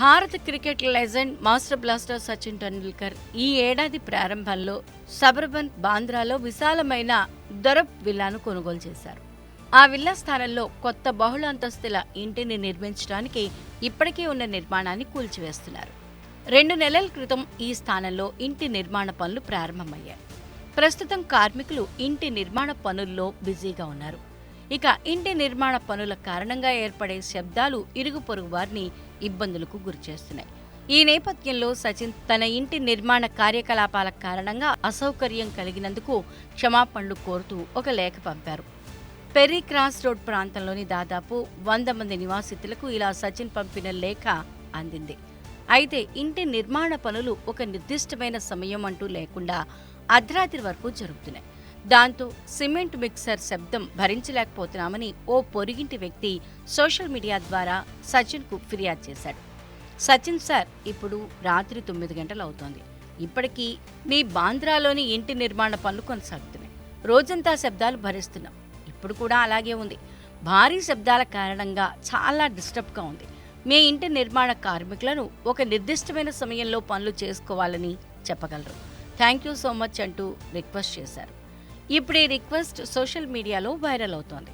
భారత cricket legend master blaster Sachin Tendulkar ఈ ఏడాది ప్రారంభంలో సబర్బన్ బాంద్రాలో విశాలమైన దొరబ్ విల్లాను కొనుగోలు చేశారు. ఆ విల్లా స్థానంలో కొత్త బహుళ అంతస్తుల ఇంటిని నిర్మించడానికి ఇప్పటికే ఉన్న నిర్మాణాన్ని కూల్చివేస్తున్నారు. రెండు నెలల క్రితం ఈ స్థానంలో ఇంటి నిర్మాణ పనులు ప్రారంభమయ్యాయి. ప్రస్తుతం కార్మికులు ఇంటి నిర్మాణ పనుల్లో బిజీగా ఉన్నారు. ఇక ఇంటి నిర్మాణ పనుల కారణంగా ఏర్పడే శబ్దాలు ఇరుగు పొరుగు వారిని ఇబ్బందులకు గురిచేస్తున్నాయి. ఈ నేపథ్యంలో సచిన్ తన ఇంటి నిర్మాణ కార్యకలాపాల కారణంగా అసౌకర్యం కలిగినందుకు క్షమాపణలు కోరుతూ ఒక లేఖ పంపారు. పెర్రీ క్రాస్ రోడ్ ప్రాంతంలోని దాదాపు వంద మంది నివాసితులకు ఇలా సచిన్ పంపిన లేఖ అందింది. అయితే ఇంటి నిర్మాణ పనులు ఒక నిర్దిష్టమైన సమయం అంటూ లేకుండా అర్ధరాత్రి వరకు జరుగుతున్నాయి. దాంతో సిమెంట్ మిక్సర్ శబ్దం భరించలేకపోతున్నామని ఓ పొరిగింటి వ్యక్తి సోషల్ మీడియా ద్వారా సచిన్కు ఫిర్యాదు చేశాడు. సచిన్ సార్ ఇప్పుడు రాత్రి తొమ్మిది గంటలు అవుతోంది ఇప్పటికీ మీ బాంద్రాలోని ఇంటి నిర్మాణ పనులు కొనసాగుతున్నాయి. రోజంతా శబ్దాలు భరిస్తున్నాం. ఇప్పుడు కూడా అలాగే ఉంది. భారీ శబ్దాల కారణంగా చాలా డిస్టర్బ్గా ఉంది. మీ ఇంటి నిర్మాణ కార్మికులను ఒక నిర్దిష్టమైన సమయంలో పనులు చేసుకోవాలని చెప్పగలరు. థ్యాంక్ యూ సో మచ్ అంటూ రిక్వెస్ట్ చేశారు. ఇప్పుడు ఈ రిక్వెస్ట్ సోషల్ మీడియాలో వైరల్ అవుతోంది.